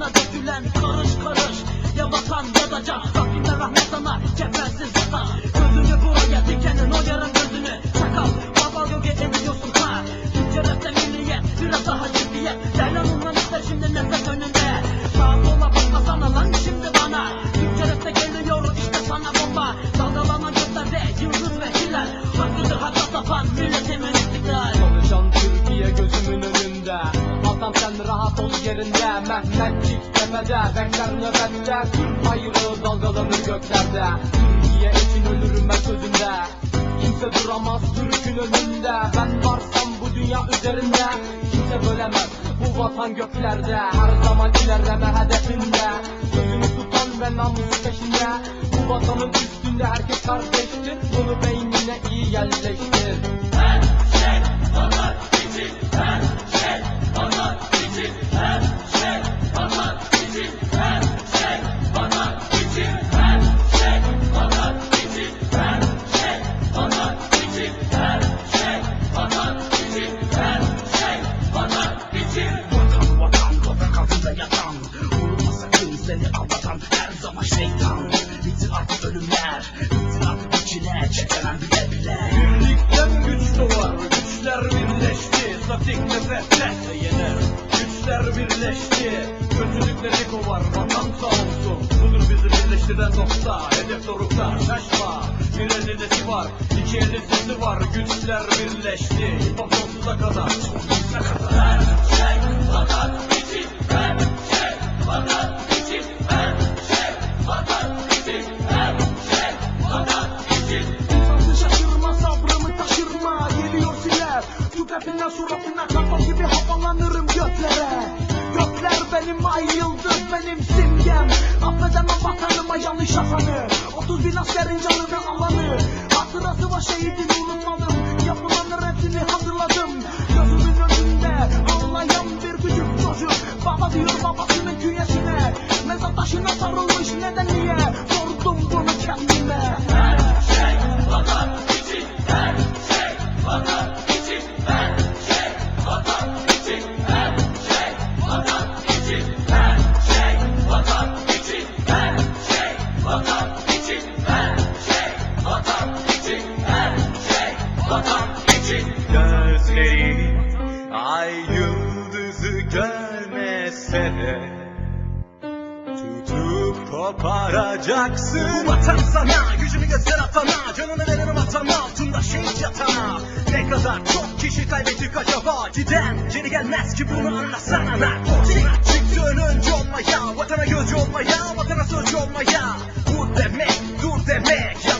Başına dökülen karış karış Ya vatan ya da can yerinde Mehmetçik tepede. Bekler nöbette Türk bayrağı dalgalanır göklerde. Türkiye için ölürüm ben sözünde? Kimse duramaz Türk'ün önünde. Ben varsam bu dünya üzerinde. Kimse bölemez bu vatan göklerde. Her zaman ilerleme hedefinde. Sözünü tutan ve namusu peşinde. Bu vatanın üstünde herkes kardeştir. Bunu beynine iyi dorukta Şaşma, bir elinde var, iki eli sesi var Güçler birleşti, hip-hop sonsuza kadar Sonsuza kadar. İnsanı Tüpepinden suratına kafa gibi havalanırım göklere. Gökler benim ay yıldız benim simgem. Affedemem vatanıma yanlış yapanı 30 bin askerin canını alanı. Hatırası var şehidini unutmadım Yapılanların hepsini hatırladım Gözümün önünde ağlayan bir küçük çocuk. Baba diyor babasının künyesine. Mezar taşına sarılmış neden niye? Sordum bunu kendime Gözleri ay yıldızı görmese de Tutup koparacaksın. Vatan sana, gücümü göster atana Canını veririm vatan altında şehit yatana. Ne kadar çok kişi kaybettik acaba? Giden geri gelmez ki bunu anlasana Narkotik çıktığın önce olmaya Vatana gözcü olmaya, vatana sözcü olmaya. Vur demek, dur demek Ya